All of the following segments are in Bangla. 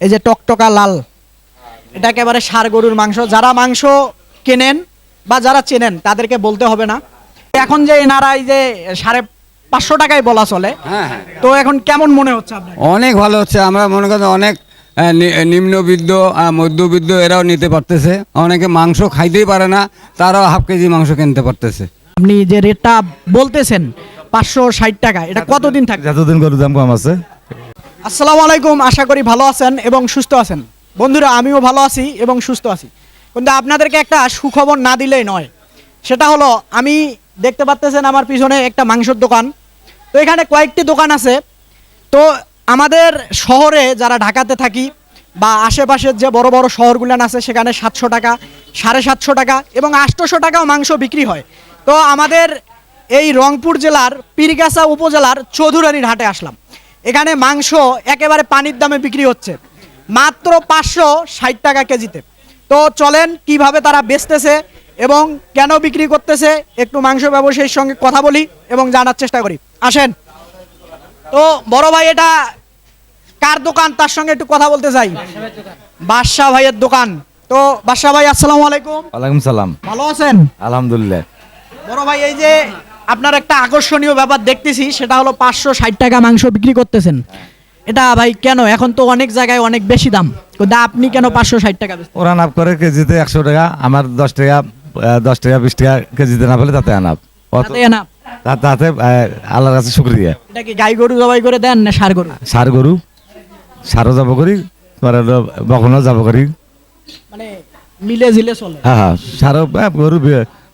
এই যে টকটকা লাল এটা একেবারে ষাড় গরুর মাংস। যারা মাংস কেনেন বা যারা চেনেন তাদেরকে বলতে হবে না। এখন যে এনারা এই যে সাড়ে পাঁচশো টাকায় বলা চলে হ্যাঁ হ্যাঁ। তো এখন কেমন মনে হচ্ছে আপনার অনেক ভালো হচ্ছে। আমরা মনে করি অনেক আহ, নি- নিম্নবিত্ত আহ, মধ্যবিত্ত এরাও নিতে পারতেছে। অনেকে মাংস খাইতেই পারে না তারাও হাফ কেজি মাংস কিনতে পারতেছে। আপনি যে রেটটা বলতেছেন পাঁচশো ষাট টাকা এটা কতদিন থাকবে? যতদিন গরুর দাম কম আছে। আসসালামু আলাইকুম, আশা করি ভালো আছেন এবং সুস্থ আছেন। বন্ধুরা, আমিও ভালো আছি এবং সুস্থ আছি। কিন্তু আপনাদেরকে একটা সুখবর না দিলেই নয়। সেটা হলো, আমি দেখতে পাচ্তেছেন আমার পিছনে একটা মাংসের দোকান। তো এখানে কয়েকটি দোকান আছে। তো আমাদের শহরে যারা ঢাকাতে থাকি বা আশেপাশের যে বড় বড় শহরগুলান আছে, সেখানে সাতশো টাকা, সাড়ে সাতশো টাকা এবং আটশোশো টাকাও মাংস বিক্রি হয়। তো আমাদের এই রংপুর জেলার, পীরগাছা উপজেলার চৌধুরানীর হাটে আসলাম। এখানে মাংস একেবারে পানির দামে বিক্রি হচ্ছে। মাত্র পাঁচশো ষাট টাকা কেজিতে। তো চলেন কীভাবে তারা বেচতেছে এবং কেন বিক্রি করতেছে একটু মাংস ব্যবসায়ীর সঙ্গে কথা বলি এবং জানার চেষ্টা করি। আসেন। তো বড় ভাই এটা কার দোকান? তার সঙ্গে একটু কথা বলতে চাই। বাদশাহ ভাইয়ের দোকান। তো বাদশাহ ভাই আসসালামু আলাইকুম। ওয়ালাইকুম সালাম। ভালো আছেন? আলহামদুলিল্লাহ। বড় ভাই এই যে আপনার একটা আকর্ষণীয় ব্যাপার দেখতেছি সেটা হলো পাঁচশো ষাট টাকা মাংস বিক্রি করতেছেন। এটা ভাই কেন? এখন তো অনেক জায়গায় অনেক বেশি দাম। কিন্তু আপনি কেন পাঁচশো ষাট টাকা? ওরা নাপ করে কেজিতে একশো টাকা আমার দশ টাকা দশ টাকা বিশ টাকা কেজিতে না পেলে তাতে আনাপ। তাতে আল্লাহর কাছে শুক্রিয়া। এটা কি গাই গরু জবাই করে দেন না সার গরু? সার গরু সারও যাব করি তোমার হলো বকনও যাব করি। মানে মিলে জিলে চলে। হ্যাঁ হ্যাঁ সারও গরু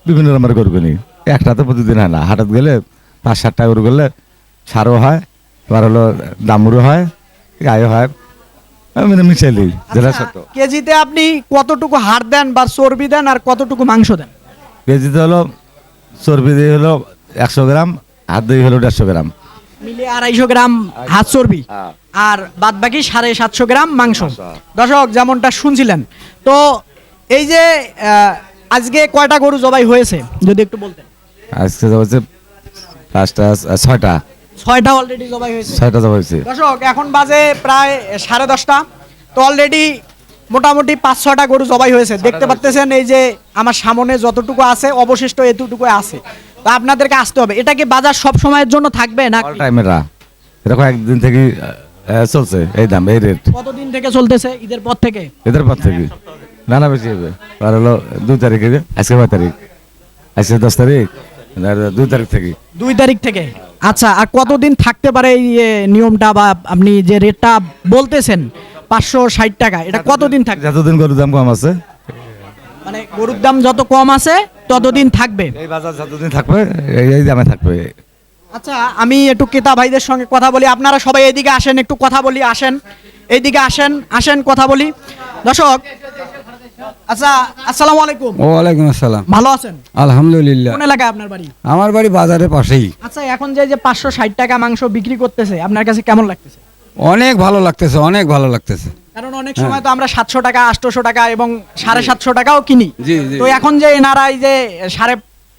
বিভিন্ন রকমের গরু কিনি। একটা তো প্রতিদিন হয় না। হাটত গেলে পাঁচ সাতটা গরু গেলে সারও হয় তোমার হলো দামুরও হয় গায়ে হয় যেটা আচ্ছা, সত্য। কেজিতে আপনি কতটুকু হাড় দেন বা চর্বি দেন আর কতটুকু মাংস দেন? কেজিতে হলো চর্বি দিয়ে হলো একশো গ্রাম হাত দিয়ে হলো দেড়শো গ্রাম। মিলে আড়াইশো গ্রাম হাত চর্বি হ্যাঁ। আর বাদ বাকি সাড়ে সাতশো গ্রাম মাংস। দর্শক যেমনটা শুনছিলেন তো এই যে আজকে কয়টা গরু জবাই হয়েছে যদি একটু বলতেন। আজকে যা হচ্ছে পাঁচটা ছয়টা। ছয়টা অলরেডি জবাই হয়েছে। ছয়টা যা হয়েছে। দর্শক এখন বাজে প্রায় সাড়ে দশটা। তো অলরেডি মোটামুটি পাঁচ ছয়টা গরু জবাই হয়েছে। দেখতে পাচ্তেছেন এই যে আমার সামনে যতটুকু আছে অবশিষ্ট এতটুকু আছে। তো আপনাদেরকে আসতে হবে। এটা কি বাজার সব সময়ের জন্য থাকবে না অল টাইমেরা এরকম একদিন থেকে চলছে এই দাম এই রেট কতদিন থেকে চলতেছে? ঈদের পর থেকে? এদের পর থেকে। না না বেশি হবে। আর হলো দুই তারিখে আজকে কয় তারিখ? আজকে দশ তারিখ? দুই তারিখ থেকে। দুই তারিখ থেকে? আচ্ছা আর কতদিন থাকতে পারে এই নিয়মটা বা আপনি যে রেটটা বলতেছেন পাঁচশো ষাট টাকা এটা কতদিন থাকবে? যতদিন গরুর দাম কম আছে। মানে গরুর দাম যত কম আছে ততদিন থাকবে? এই বাজার যতদিন থাকবে এই দামে থাকবে। আচ্ছা আমি একটু ক্রেতা ভাইদের সঙ্গে কথা বলি আপনারা সবাই এইদিকে আসেন একটু কথা বলি আসেন। এইদিকে আসেন আসেন কথা বলি। দর্শক আচ্ছা আসসালামু আলাইকুম। ওয়ালাইকুম আসসালাম। ভালো আছেন? আলহামদুলিল্লাহ। কোন এলাকায় আপনার বাড়ি? আমার বাড়ি বাজারের পাশেই। আচ্ছা এখন যে যে পাঁচশো ষাট টাকা মাংস বিক্রি করতেছে আপনার কাছে কেমন লাগতেছে? অনেক ভালো লাগতেছে অনেক ভালো লাগতেছে। কারণ অনেক সময় তো আমরা সাতশো টাকা আটশোশো টাকা এবং সাড়ে সাতশো টাকাও কিনি। জি, জি। তো এখন যে এনারা এই যে সাড়ে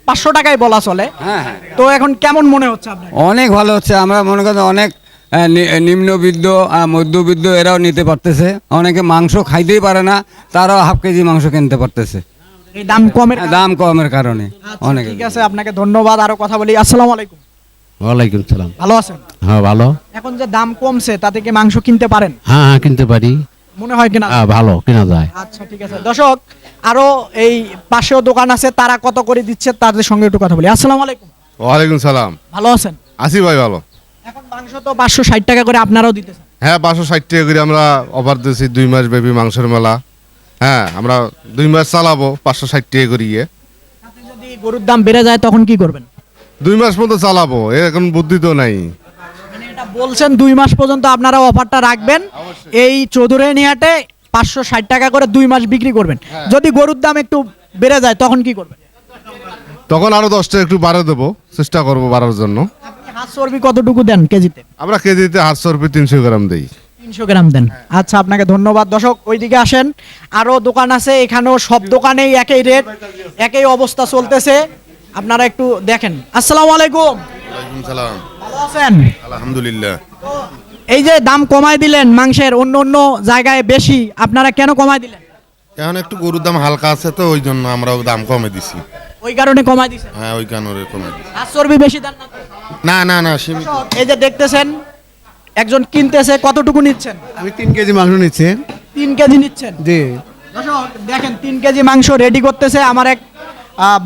পাঁচশো টাকায় বলা চলে হ্যাঁ হ্যাঁ। তো এখন কেমন মনে হচ্ছে আপনার? অনেক ভালো হচ্ছে আমরা মনে করি অনেক আহ, নি- নিম্নবিত্ত আহ, এরাও নিতে পারতেছে। অনেকে মাংস খাইতেই পারে না তারাও হাফ কেজি মাংস কিনতে পারতেছে। দাম কমের হ্যাঁ, দাম কমের কারণে আচ্ছা, অনেক। ঠিক আছে আপনাকে ধন্যবাদ আরও কথা বলি। আসসালামু আলাইকুম। ওয়ালাইকুম সালাম। ভালো আছেন? হ্যাঁ ভালো। এখন যে দাম কমছে তাতে কি মাংস কিনতে পারেন? হ্যাঁ হ্যাঁ কিনতে পারি। মনে হয় কিনা? হ্যাঁ ভালো কিনা যায়। আচ্ছা ঠিক আছে। দর্শক আরও এই পাশেও দোকান আছে তারা কত করে দিচ্ছে তাদের সঙ্গে একটু কথা বলি। আসসালামু আলাইকুম। ওয়ালাইকুম সালাম। ভালো আছেন? আসি ভাই ভালো। এখন মাংস তো পাঁচশো ষাট টাকা করে আপনারাও দিতেছেন। হ্যাঁ পাঁচশো ষাট টাকা করে আমরা অফার দিয়েছি দুই মাস ব্যাপী মাংসের মেলা। হ্যাঁ আমরা দুই মাস চালাবো পাঁচশো ষাট টাকা করিয়ে যদি গরুর দাম বেড়ে যায় তখন কি করবেন? দুই মাস মতো চালাবো এখন বুদ্ধি তো নাই। মানে এটা বলছেন দুই মাস পর্যন্ত আপনারা অফারটা রাখবেন। এই পাঁচশো ষাট টাকা করে দুই মাস বিক্রি করবেন। যদি গরুর দাম একটু বেড়ে যায় তখন কি করবেন? তখন আরও দশটা একটু বাড়ে দেবো চেষ্টা করব বাড়ার জন্য। চর্বি কতটুকু দেন কেজিতে? আমরা কেজিতে রুপি তিনশো গ্রাম দিই। তিনশো গ্রাম দেন। আচ্ছা আপনাকে ধন্যবাদ। দর্শক ওইদিকে আসেন। আরও দোকান আছে এখানেও সব দোকানেই একই রেট একই অবস্থা চলতেছে। আপনারা একটু দেখেন। আসসালামু আলাইকুম। সালাম। ভালো আছেন? আলহামদুলিল্লাহ। এই যে দাম কমায় দিলেন মাংসের অন্য অন্য জায়গায় বেশি আপনারা কেন কমায় দিলেন? এখন একটু গরুর দাম হালকা আছে তো ওই জন্য আমরা দাম কমে দিছি। ওই কারণে কমায় দিছেন? হ্যাঁ ওই কারণে কমে দিছি। আর চর্বি বেশি দেন না? না না না সীমিত এই যে দেখতেছেন একজন কিনতেছে কতটুকু নিচ্ছেন? আমি তিন কেজি মাংস নিচ্ছি। তিন কেজি নিচ্ছেন? জি। দর্শক দেখেন তিন কেজি মাংস রেডি করতেছে। আমার এক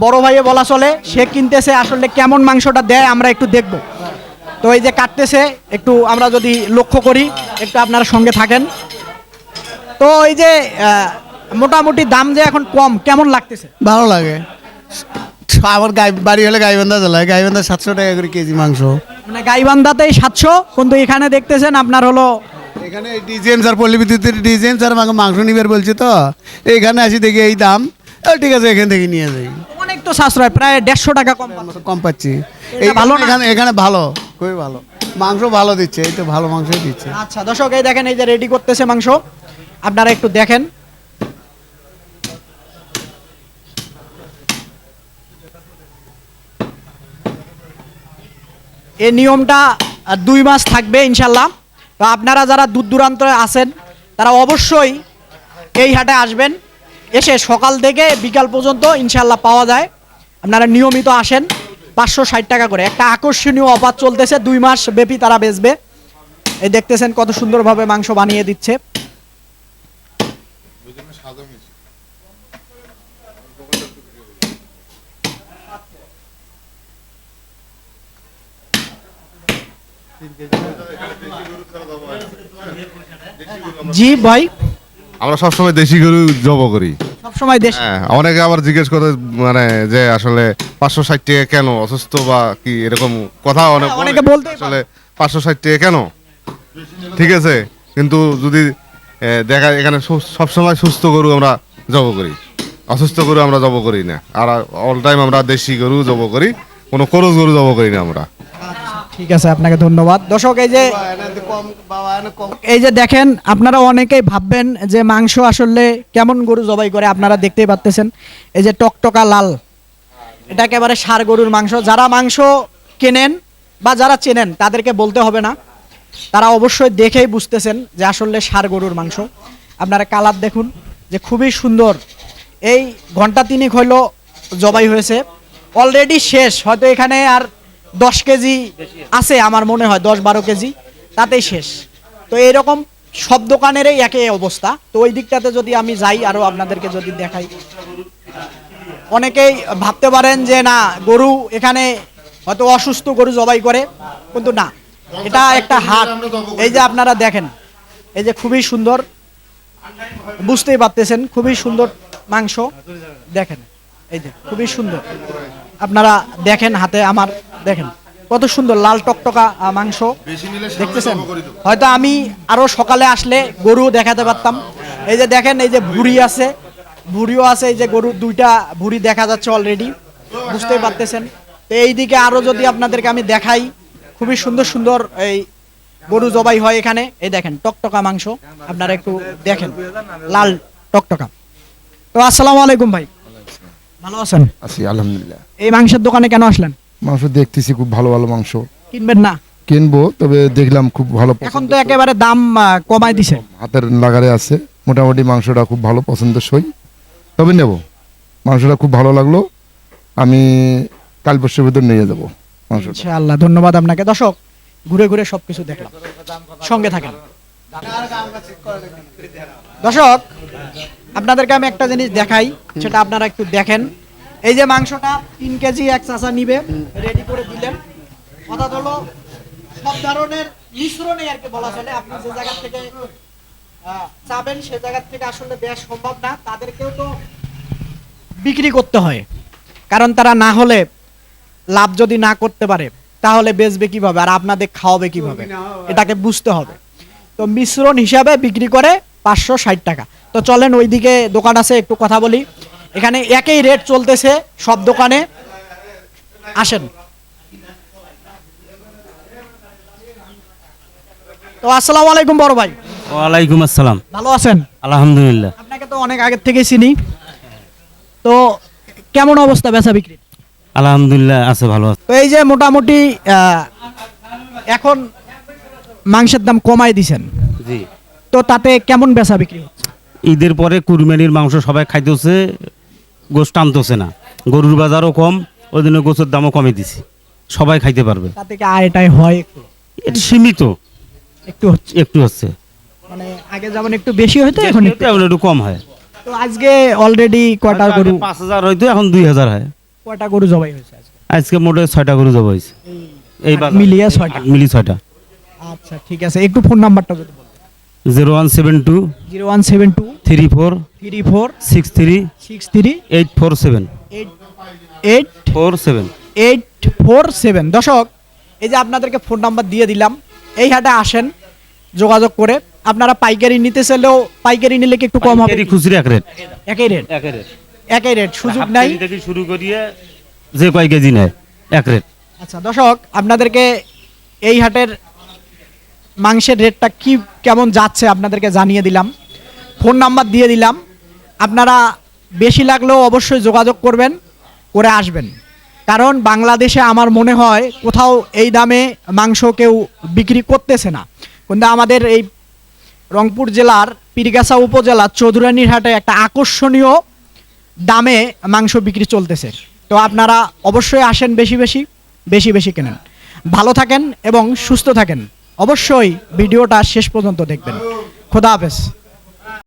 বড় ভাইয়ে বলা চলে সে কিনতেছে আসলে কেমন মাংসটা দেয় আমরা একটু দেখব। তো এই যে কাটতেছে একটু আমরা যদি লক্ষ্য করি একটু আপনারা সঙ্গে থাকেন। তো এই যে মোটামুটি দাম যে এখন কম কেমন লাগতেছে? ভালো লাগে। আমার গাই বাড়ি হলে গাইবান্ধা জেলায়। গাইবান্ধা সাতশো টাকা করে কেজি মাংস। মানে গাইবান্ধাতেই সাতশো কিন্তু এখানে দেখতেছেন আপনার হলো এখানে ডিজাইন স্যার পল্লী বিদ্যুতের স্যার আমাকে মাংস নিবার বলছে তো। এখানে আসি দেখি এই দাম। ঠিক আছে এখান থেকে নিয়ে যাই। অনেক তো সাশ্রয় প্রায় দেড়শো টাকা কম কম পাচ্ছি। এই ভালো না? এখানে এখানে ভালো খুবই ভালো। মাংস ভালো দিচ্ছে এই তো ভালো মাংসই দিচ্ছে। আচ্ছা দর্শক এই দেখেন এই যে রেডি করতেছে মাংস। আপনারা একটু দেখেন। এই নিয়মটা দুই মাস থাকবে ইনশাল্লাহ। তো আপনারা যারা দূর দূরান্তরে আছেন, তারা অবশ্যই এই হাটে আসবেন। এসে সকাল থেকে বিকাল পর্যন্ত ইনশাল্লাহ পাওয়া যায়। আপনারা নিয়মিত আসেন, পাঁচশো ষাট টাকা করে। একটা আকর্ষণীয় অফার চলতেছে, দুই মাস ব্যাপী তারা বেচবে। এই দেখতেছেন কত সুন্দরভাবে মাংস বানিয়ে দিচ্ছে। জি ভাই। আমরা সবসময় দেশি গরু জব করি। সবসময় দেশ। হ্যাঁ অনেকে আবার জিজ্ঞেস করে মানে যে আসলে পাঁচশো ষাট টাকা কেন? অসুস্থ বা কি? এরকম কথা অনেক হ্যাঁ, অনেকে বলতেই পারে। আসলে পাঁচশো ষাট টাকা কেন? ঠিক আছে কিন্তু যদি দেখা এখানে সবসময় সুস্থ গরু আমরা জব করি। অসুস্থ গরু আমরা জব করি না। আর অল টাইম আমরা দেশি গরু জব করি কোনো করজ গরু জব করি না আমরা। ঠিক আছে, আপনাকে ধন্যবাদ। দর্শক, এই যে এই যে দেখেন, আপনারা অনেকেই ভাববেন যে মাংস আসলে কেমন গরু জবাই করে, আপনারা দেখতেই পাচ্তেছেন এই যে টকটকা লাল, এটা একেবারে সার গরুর মাংস। যারা মাংস কেনেন বা যারা চেনেন, তাদেরকে বলতে হবে না। তারা অবশ্যই দেখেই বুঝতেছেন যে আসলে সার গরুর মাংস। আপনারা কালার দেখুন, যে খুবই সুন্দর। এই ঘণ্টা তিনিক হইল জবাই হয়েছে। অলরেডি শেষ, হয়তো এখানে আর দশ কেজি আছে আমার মনে হয়, দশ বারো কেজি, তাতেই শেষ। তো এইরকম সব দোকানেরই একই অবস্থা। তো ওই দিকটাতে যদি আমি যাই আরও আপনাদেরকে যদি দেখাই। অনেকেই ভাবতে পারেন যে, না, গরু এখানে হয়তো অসুস্থ গরু জবাই করে, কিন্তু না। এটা একটা হাট। এই যে আপনারা দেখেন, এই যে খুবই সুন্দর, বুঝতেই পারতেছেন, খুবই সুন্দর মাংস। দেখেন, এই যে, খুবই সুন্দর। আপনারা দেখেন হাতে আমার দেখেন। কত সুন্দর লাল টকটকা মাংস। দেখতেছেন? হয়তো আমি আরও সকালে আসলে গরু দেখাতে পারতাম। এই যে দেখেন এই যে ভুড়ি আছে ভুড়িও আছে এই যে গরুর দুইটা ভুড়ি দেখা যাচ্ছে অলরেডি বুঝতেই পারতেছেন? তো এই দিকে আরও যদি আপনাদেরকে আমি দেখাই খুবই সুন্দর সুন্দর এই গরু জবাই হয় এখানে। এই দেখেন টকটকা মাংস। আপনারা একটু দেখেন লাল টকটকা। তো আসসালামু আলাইকুম ভাই। ভালো আছেন? আছি আলহামদুলিল্লাহ। এই মাংসের দোকানে কেন আসলেন? মাংস দেখতেছি খুব ভালো ভালো মাংস। কিনবেন না? কিনবো তবে দেখলাম খুব ভালো এখন তো একেবারে দাম কমায় দিছে। হাতের লাগারে আছে। মোটামুটি মাংসটা খুব ভালো পছন্দসই। তবে নেব। মাংসটা খুব ভালো লাগল। আমি কাল পরশুর ভিতর নিয়ে যাব ইনশাআল্লাহ ধন্যবাদ আপনাকে। দর্শক ঘুরে ঘুরে সবকিছু দেখলাম। সঙ্গে থাকেন। দর্শক, আপনাদেরকে আমি একটা জিনিস দেখাই, সেটা আপনারা একটু দেখেন। এই যে মাংসটা তিন কেজি এক চাষা নিবে রেডি করে দিলেন। অর্থাৎ হলো, সব ধরনের মিশ্রণে আর কি বলা চলে। আপনি যে জায়গা থেকে চাবেন, সে জায়গা থেকে আসলে দেওয়া সম্ভব না। তাদেরকেও তো বিক্রি করতে হয়। কারণ তারা না হলে লাভ যদি না করতে পারে, তাহলে বেচবে কীভাবে? আর আপনাদের খাওয়াবে কীভাবে? এটাকে বুঝতে হবে। তো মিশ্রণ হিসাবে বিক্রি করে পাঁচশো ষাট টাকা। তো চলেন ওইদিকে দোকান আছে একটু কথা বলি। এখানে একই রেট চলতেছে সব দোকানে। আসেন। তো আসসালামু আলাইকুম বড় ভাই। ওয়ালাইকুম আসসালাম। ভালো আছেন? আলহামদুলিল্লাহ। আপনাকে তো অনেক আগের থেকে চিনি। তো কেমন অবস্থা বেচা বিক্রি? আলহামদুলিল্লাহ আছে ভালো। আছে তো এই যে মোটামুটি আহ, এখন মাংসের দাম কমায় দিছেন। জি। তো তাতে কেমন বেচা বিক্রি হচ্ছে? ঈদের পরে কুরবানির মাংস সবাই খাইতেছে গোশ টানতেছে না। গরুর বাজারও কম ওই জন্য গোছের দামও কমে দিছি। সবাই খাইতে পারবে। তাতে কি আয়টাই হয় একটু? এটা সীমিত। একটু হচ্ছে? একটু হচ্ছে। মানে আগে যেমন একটু বেশি হইতো এখন একটু এখন একটু কম হয়। তো আজকে অলরেডি কয়টা গরু? পাঁচ হাজার হয়তো এখন দুই হাজার হয়। কয়টা গরু জবাই হয়েছে আজকে? আজকে মোটে ছয়টা গরু জবা হয়েছে। এই। মিলিয়ে ছয়টা। মিলিয়ে ছয়টা। আচ্ছা ঠিক আছে। একটু ফোন নাম্বারটা যদি zero one seven two zero one seven two three four three four six three six three eight four seven eight eight four seven eight four seven. দর্শক এই যে আপনাদেরকে ফোন নাম্বার দিয়ে দিলাম এই হাটে আসেন যোগাযোগ করে। আপনারা পাইকারি নিতে চাইলেও পাইকারি নিলে কি একটু কম হবে? খুচরি এক রেট। একই রেট? এক রেট। একই রেট সুযোগ নাই। থেকে শুরু করিয়ে যে কয় কেজি নেয় এক রেট। আচ্ছা দর্শক আপনাদেরকে এই হাটের মাংসের রেটটা কি, কেমন যাচ্ছে আপনাদেরকে জানিয়ে দিলাম। ফোন নাম্বার দিয়ে দিলাম। আপনারা বেশি লাগলেও অবশ্যই যোগাযোগ করবেন, করে আসবেন। কারণ বাংলাদেশে আমার মনে হয় কোথাও এই দামে মাংস কেউ বিক্রি করতেছে না। কিন্তু আমাদের এই রংপুর জেলার পীরগাছা উপজেলার চৌধুরানীর হাটে একটা আকর্ষণীয় দামে মাংস বিক্রি চলতেছে। তো আপনারা অবশ্যই আসেন বেশি বেশি বেশি বেশি কেনেন। ভালো থাকেন এবং সুস্থ থাকেন। অবশ্যই ভিডিওটা শেষ পর্যন্ত দেখবেন। খোদা হাফেজ।